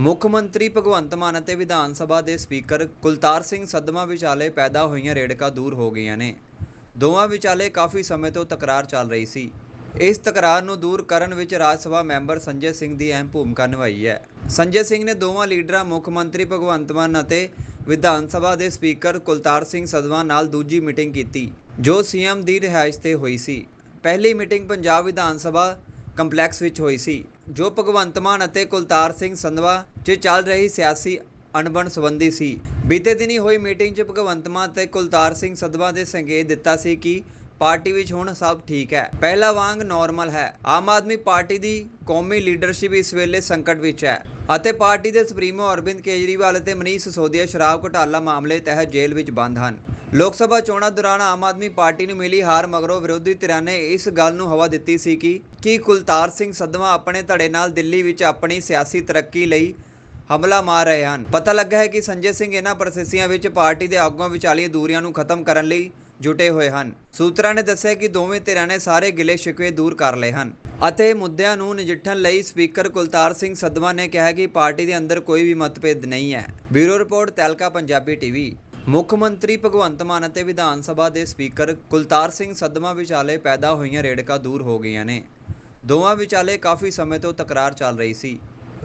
ਮੁੱਖ ਮੰਤਰੀ ਭਗਵੰਤ ਮਾਨ ਅਤੇ ਵਿਧਾਨ ਸਭਾ ਦੇ ਸਪੀਕਰ ਕੁਲਤਾਰ ਸਿੰਘ ਸਦਮਾ ਵਿਚਾਲੇ ਪੈਦਾ ਹੋਈਆਂ ਰੇੜਕਾਂ ਦੂਰ ਹੋ ਗਈਆਂ ਨੇ। ਦੋਵਾਂ ਵਿਚਾਲੇ ਕਾਫੀ ਸਮੇਂ ਤੋਂ ਤਕਰਾਰ ਚੱਲ ਰਹੀ ਸੀ। ਇਸ ਤਕਰਾਰ ਨੂੰ ਦੂਰ ਕਰਨ ਵਿੱਚ ਰਾਜ ਸਭਾ ਮੈਂਬਰ ਸੰਜੇ ਸਿੰਘ ਦੀ ਅਹਿਮ ਭੂਮਿਕਾ ਨਿਭਾਈ ਹੈ। ਸੰਜੇ ਸਿੰਘ ਨੇ ਦੋਵਾਂ ਲੀਡਰਾਂ, ਮੁੱਖ ਮੰਤਰੀ ਭਗਵੰਤ ਮਾਨ ਅਤੇ ਵਿਧਾਨ ਸਭਾ ਦੇ ਸਪੀਕਰ ਕੁਲਤਾਰ ਸਿੰਘ ਸਦਮਾ ਨਾਲ ਦੂਜੀ ਮੀਟਿੰਗ ਕੀਤੀ, ਜੋ ਸੀਐਮ ਦੀ ਰਿਹਾਇਸ਼ ਤੇ ਹੋਈ ਸੀ। ਪਹਿਲੀ ਮੀਟਿੰਗ ਪੰਜਾਬ ਵਿਧਾਨ ਸਭਾ ਕੰਪਲੈਕਸ ਵਿੱਚ ਹੋਈ ਸੀ, ਜੋ ਭਗਵੰਤ ਮਾਨ ਅਤੇ ਕੁਲਤਾਰ ਸਿੰਘ ਸੰਧਵਾ 'ਚ ਚੱਲ ਰਹੀ ਸਿਆਸੀ ਅਣਬਣ ਸੰਬੰਧੀ ਸੀ। ਬੀਤੇ ਦਿਨੀ ਹੋਈ ਮੀਟਿੰਗ 'ਚ ਭਗਵੰਤ ਮਾਨ ਤੇ ਕੁਲਤਾਰ ਸਿੰਘ ਸੰਧਵਾ ਦੇ ਸੰਕੇਤ ਦਿੱਤਾ ਸੀ ਕਿ ਪਾਰਟੀ ਵਿੱਚ ਹੁਣ ਸਭ ਠੀਕ ਹੈ। ਪਹਿਲਾ ਵਾਂਗ ਨਾਰਮਲ ਹੈ। ਆਮ ਆਦਮੀ ਪਾਰਟੀ ਦੀ ਕੌਮੀ ਲੀਡਰਸ਼ਿਪ ਇਸ ਵੇਲੇ ਸੰਕਟ ਵਿੱਚ ਹੈ ਅਤੇ ਪਾਰਟੀ ਦੇ ਸੁਪਰੀਮੋ ਅਰਵਿੰਦ ਕੇਜਰੀਵਾਲ ਅਤੇ ਮਨੀਸ਼ ਸਿਸੋਦੀਆ ਸ਼ਰਾਬ ਘੁਟਾਲਾ ਮਾਮਲੇ ਤਹਿਤ ਜੇਲ੍ਹ ਵਿੱਚ ਬੰਦ ਹਨ। ਲੋਕ ਸਭਾ ਚੋਣਾਂ ਦੌਰਾਨ ਆਮ ਆਦਮੀ ਪਾਰਟੀ ਨੂੰ ਮਿਲੀ ਹਾਰ ਮਗਰੋਂ ਵਿਰੋਧੀ ਧਿਰਾਂ ਨੇ ਇਸ ਗੱਲ ਨੂੰ ਹਵਾ ਦਿੱਤੀ ਸੀ ਕਿ ਕੀ ਕੁਲਤਾਰ ਸਿੰਘ ਸੰਧਵਾ ਆਪਣੇ ਧੜੇ ਨਾਲ ਦਿੱਲੀ ਵਿੱਚ ਆਪਣੀ ਸਿਆਸੀ ਤਰੱਕੀ ਲਈ ਹਮਲਾ ਮਾਰ ਰਹੇ ਹਨ। ਪਤਾ ਲੱਗਾ ਹੈ ਕਿ ਸੰਜੇ ਸਿੰਘ ਇਹਨਾਂ ਪ੍ਰੋਸੈਸਿਆਂ ਵਿੱਚ ਪਾਰਟੀ ਦੇ ਆਗੂਆਂ ਵਿਚਾਲੀਆਂ ਦੂਰੀਆਂ ਨੂੰ ਖਤਮ ਕਰਨ ਲਈ ਜੁਟੇ ਹੋਏ ਹਨ। ਸੂਤਰਾਂ ਨੇ ਦੱਸਿਆ ਕਿ ਦੋਵੇਂ ਧਿਰਾਂ ਨੇ ਸਾਰੇ ਗਿਲੇ ਸ਼ਿਕਵੇ ਦੂਰ ਕਰ ਲਏ ਹਨ ਅਤੇ ਮੁੱਦਿਆਂ ਨੂੰ ਨਜਿੱਠਣ ਲਈ ਸਪੀਕਰ ਕੁਲਤਾਰ ਸਿੰਘ ਸਦਮਾ ਨੇ ਕਿਹਾ ਕਿ ਪਾਰਟੀ ਦੇ ਅੰਦਰ ਕੋਈ ਵੀ ਮਤਭੇਦ ਨਹੀਂ ਹੈ। Bureau report Tehelka Punjabi TV. ਮੁੱਖ ਮੰਤਰੀ ਭਗਵੰਤ ਮਾਨ ਅਤੇ ਵਿਧਾਨ ਸਭਾ ਦੇ ਸਪੀਕਰ ਕੁਲਤਾਰ ਸਿੰਘ ਸਦਮਾ ਵਿਚਾਲੇ ਪੈਦਾ ਹੋਈਆਂ ਰੇੜਕਾਂ ਦੂਰ ਹੋ ਗਈਆਂ ਨੇ। ਦੋਵਾਂ ਵਿਚਾਲੇ ਕਾਫੀ ਸਮੇਂ ਤੋਂ ਤਕਰਾਰ ਚੱਲ ਰਹੀ ਸੀ।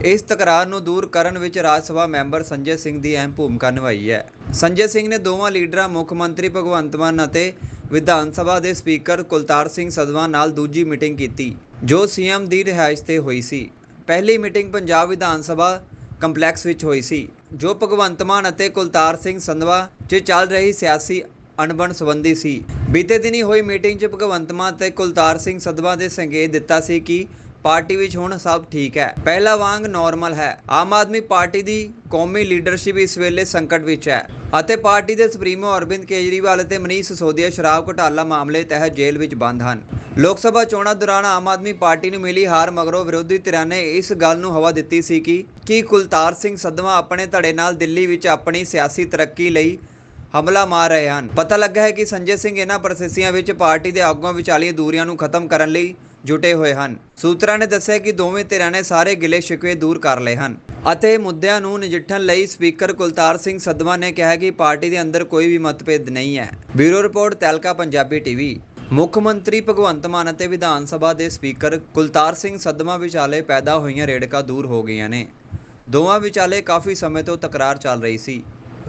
ਇਸ ਤਕਰਾਰ ਨੂੰ ਦੂਰ ਕਰਨ ਵਿੱਚ ਰਾਜ ਸਭਾ ਮੈਂਬਰ ਸੰਜੇ ਸਿੰਘ ਦੀ ਅਹਿਮ ਭੂਮਿਕਾ ਨਿਭਾਈ ਹੈ। ਸੰਜੇ ਸਿੰਘ ਨੇ ਦੋਵਾਂ ਲੀਡਰਾਂ, ਮੁੱਖ ਮੰਤਰੀ ਭਗਵੰਤ ਮਾਨ ਅਤੇ ਵਿਧਾਨ ਸਭਾ ਦੇ ਸਪੀਕਰ ਕੁਲਤਾਰ ਸਿੰਘ ਸਦਵਾ ਨਾਲ ਦੂਜੀ ਮੀਟਿੰਗ ਕੀਤੀ, ਜੋ ਸੀਐਮ ਦੀ ਰਿਹਾਇਸ਼ ਤੇ ਹੋਈ ਸੀ। ਪਹਿਲੀ ਮੀਟਿੰਗ ਪੰਜਾਬ ਵਿਧਾਨ ਸਭਾ ਕੰਪਲੈਕਸ ਵਿੱਚ ਹੋਈ ਸੀ, ਜੋ ਭਗਵੰਤ ਮਾਨ ਅਤੇ ਕੁਲਤਾਰ ਸਿੰਘ ਸੰਧਵਾ 'ਚ ਚੱਲ ਰਹੀ ਸਿਆਸੀ ਅਣਬਣ ਸੰਬੰਧੀ ਸੀ। ਬੀਤੇ ਦਿਨੀ ਹੋਈ ਮੀਟਿੰਗ 'ਚ ਭਗਵੰਤ ਮਾਨ ਤੇ ਕੁਲਤਾਰ ਸਿੰਘ ਸੰਧਵਾ ਦੇ ਸੰਕੇਤ ਦਿੱਤਾ ਸੀ ਕਿ ਪਾਰਟੀ ਵਿੱਚ ਹੁਣ ਸਭ ਠੀਕ ਹੈ। ਪਹਿਲਾ ਵਾਂਗ ਨਾਰਮਲ ਹੈ। ਆਮ ਆਦਮੀ ਪਾਰਟੀ ਦੀ ਕੌਮੀ ਲੀਡਰਸ਼ਿਪ ਇਸ ਵੇਲੇ ਸੰਕਟ ਵਿੱਚ ਹੈ ਅਤੇ ਪਾਰਟੀ ਦੇ ਸੁਪਰੀਮੋ ਅਰਵਿੰਦ ਕੇਜਰੀਵਾਲ ਅਤੇ ਮਨੀਸ਼ ਸਿਸੋਦੀਆ ਸ਼ਰਾਬ ਘੁਟਾਲਾ ਮਾਮਲੇ ਤਹਿਤ ਜੇਲ੍ਹ ਵਿੱਚ ਬੰਦ ਹਨ। ਲੋਕ ਸਭਾ ਚੋਣਾਂ ਦੌਰਾਨ ਆਮ ਆਦਮੀ ਪਾਰਟੀ ਨੂੰ ਮਿਲੀ ਹਾਰ ਮਗਰੋਂ ਵਿਰੋਧੀ ਧਿਰਾਂ ਨੇ ਇਸ ਗੱਲ ਨੂੰ ਹਵਾ ਦਿੱਤੀ ਸੀ ਕਿ ਕੀ ਕੁਲਤਾਰ ਸਿੰਘ ਸਦਮਾ ਆਪਣੇ ਧੜੇ ਨਾਲ ਦਿੱਲੀ ਵਿੱਚ ਆਪਣੀ ਸਿਆਸੀ ਤਰੱਕੀ ਲਈ ਹਮਲਾ ਮਾਰ ਰਹੇ ਹਨ। ਪਤਾ ਲੱਗਾ ਹੈ ਕਿ ਸੰਜੇ ਸਿੰਘ ਇਹਨਾਂ ਪ੍ਰੋਸੈਸਿਆਂ ਵਿੱਚ ਪਾਰਟੀ ਦੇ ਆਗੂਆਂ ਵਿਚਾਲੀਆਂ ਦੂਰੀਆਂ ਨੂੰ ਖਤਮ ਕਰਨ ਲਈ ਜੁਟੇ ਹੋਏ ਹਨ। ਸੂਤਰਾਂ ਨੇ ਦੱਸਿਆ ਕਿ ਦੋਵੇਂ ਧਿਰਾਂ ਨੇ ਸਾਰੇ ਗਿਲੇ ਸ਼ਿਕਵੇ ਦੂਰ ਕਰ ਲਏ ਹਨ ਅਤੇ ਮੁੱਦਿਆਂ ਨੂੰ ਨਜਿੱਠਣ ਲਈ ਸਪੀਕਰ ਕੁਲਤਾਰ ਸਿੰਘ ਸਦਮਾ ਨੇ ਕਿਹਾ ਕਿ ਪਾਰਟੀ ਦੇ ਅੰਦਰ ਕੋਈ ਵੀ ਮਤਭੇਦ ਨਹੀਂ ਹੈ। Bureau report Tehelka Punjabi TV ਮੁੱਖ ਮੰਤਰੀ ਭਗਵੰਤ ਮਾਨ ਅਤੇ ਵਿਧਾਨ ਸਭਾ ਦੇ ਸਪੀਕਰ ਕੁਲਤਾਰ ਸਿੰਘ ਸਦਮਾ ਵਿਚਾਲੇ ਪੈਦਾ ਹੋਈਆਂ ਰੇੜਕਾਂ ਦੂਰ ਹੋ ਗਈਆਂ ਨੇ। ਦੋਵਾਂ ਵਿਚਾਲੇ ਕਾਫੀ ਸਮੇਂ ਤੋਂ ਤਕਰਾਰ ਚੱਲ ਰਹੀ ਸੀ।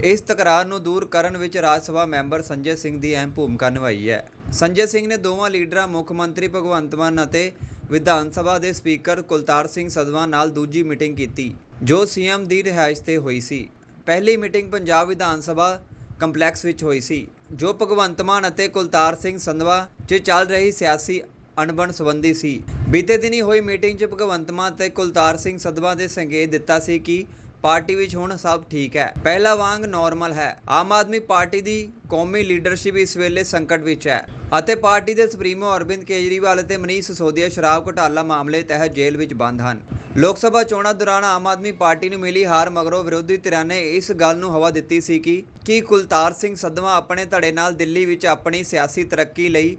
ਇਸ ਤਕਰਾਰ ਨੂੰ ਦੂਰ ਕਰਨ ਵਿੱਚ ਰਾਜ ਸਭਾ ਮੈਂਬਰ ਸੰਜੇ ਸਿੰਘ ਦੀ ਅਹਿਮ ਭੂਮਿਕਾ ਨਿਭਾਈ ਹੈ। ਸੰਜੇ ਸਿੰਘ ਨੇ ਦੋਵਾਂ ਲੀਡਰਾਂ, ਮੁੱਖ ਮੰਤਰੀ ਭਗਵੰਤ ਮਾਨ ਅਤੇ ਵਿਧਾਨ ਸਭਾ ਦੇ ਸਪੀਕਰ ਕੁਲਤਾਰ ਸਿੰਘ ਸਦਵਾ ਨਾਲ ਦੂਜੀ ਮੀਟਿੰਗ ਕੀਤੀ, ਜੋ ਸੀਐਮ ਦੀ ਰਿਹਾਇਸ਼ ਤੇ ਹੋਈ ਸੀ। ਪਹਿਲੀ ਮੀਟਿੰਗ ਪੰਜਾਬ ਵਿਧਾਨ ਸਭਾ ਕੰਪਲੈਕਸ ਵਿੱਚ ਹੋਈ ਸੀ, ਜੋ ਭਗਵੰਤ ਮਾਨ ਅਤੇ ਕੁਲਤਾਰ ਸਿੰਘ ਸੰਧਵਾ 'ਚ ਚੱਲ ਰਹੀ ਸਿਆਸੀ ਅਣਬਣ ਸੰਬੰਧੀ ਸੀ। ਬੀਤੇ ਦਿਨੀ ਹੋਈ ਮੀਟਿੰਗ 'ਚ ਭਗਵੰਤ ਮਾਨ ਤੇ ਕੁਲਤਾਰ ਸਿੰਘ ਸਦਵਾ ਦੇ ਸੰਕੇਤ ਦਿੱਤਾ ਸੀ ਕਿ ਪਾਰਟੀ ਵਿੱਚ ਹੁਣ ਸਭ ਠੀਕ ਹੈ। ਪਹਿਲਾ ਵਾਂਗ ਨਾਰਮਲ ਹੈ। ਆਮ ਆਦਮੀ ਪਾਰਟੀ ਦੀ ਕੌਮੀ ਲੀਡਰਸ਼ਿਪ ਇਸ ਵੇਲੇ ਸੰਕਟ ਵਿੱਚ ਹੈ ਅਤੇ ਪਾਰਟੀ ਦੇ ਸੁਪਰੀਮੋ ਅਰਵਿੰਦ ਕੇਜਰੀਵਾਲ ਅਤੇ ਮਨੀਸ਼ ਸਿਸੋਦੀਆ ਸ਼ਰਾਬ ਘੁਟਾਲਾ ਮਾਮਲੇ ਤਹਿਤ ਜੇਲ੍ਹ ਵਿੱਚ ਬੰਦ ਹਨ। ਲੋਕ ਸਭਾ ਚੋਣਾਂ ਦੌਰਾਨ ਆਮ ਆਦਮੀ ਪਾਰਟੀ ਨੂੰ ਮਿਲੀ ਹਾਰ ਮਗਰੋਂ ਵਿਰੋਧੀ ਧਿਰਾਂ ਨੇ ਇਸ ਗੱਲ ਨੂੰ ਹਵਾ ਦਿੱਤੀ ਸੀ ਕਿ ਕੀ ਕੁਲਤਾਰ ਸਿੰਘ ਸਦਵਾ ਆਪਣੇ ਧੜੇ ਨਾਲ ਦਿੱਲੀ ਵਿੱਚ ਆਪਣੀ ਸਿਆਸੀ ਤਰੱਕੀ ਲਈ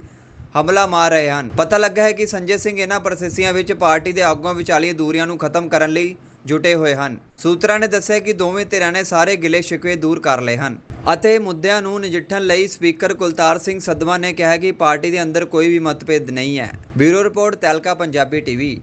ਹਮਲਾ ਮਾਰ ਰਹੇ ਹਨ। ਪਤਾ ਲੱਗਾ ਹੈ ਕਿ ਸੰਜੇ ਸਿੰਘ ਇਹਨਾਂ ਪ੍ਰੋਸੈਸਿਆਂ ਵਿੱਚ ਪਾਰਟੀ ਦੇ ਆਗੂਆਂ ਵਿਚਾਲੀਆਂ ਦੂਰੀਆਂ ਨੂੰ ਖਤਮ ਕਰਨ ਲਈ ਜੁਟੇ ਹੋਏ ਹਨ। ਸੂਤਰਾਂ ਨੇ ਦੱਸਿਆ ਕਿ ਦੋਵੇਂ ਧਿਰਾਂ ਨੇ ਸਾਰੇ ਗਿਲੇ ਸ਼ਿਕਵੇ ਦੂਰ ਕਰ ਲਏ ਹਨ ਅਤੇ ਮੁੱਦਿਆਂ ਨੂੰ ਨਜਿੱਠਣ ਲਈ ਸਪੀਕਰ ਕੁਲਤਾਰ ਸਿੰਘ ਸਦਮਾ ਨੇ ਕਿਹਾ ਕਿ ਪਾਰਟੀ ਦੇ ਅੰਦਰ ਕੋਈ ਵੀ ਮਤਭੇਦ ਨਹੀਂ ਹੈ। Bureau report Tehelka Punjabi TV.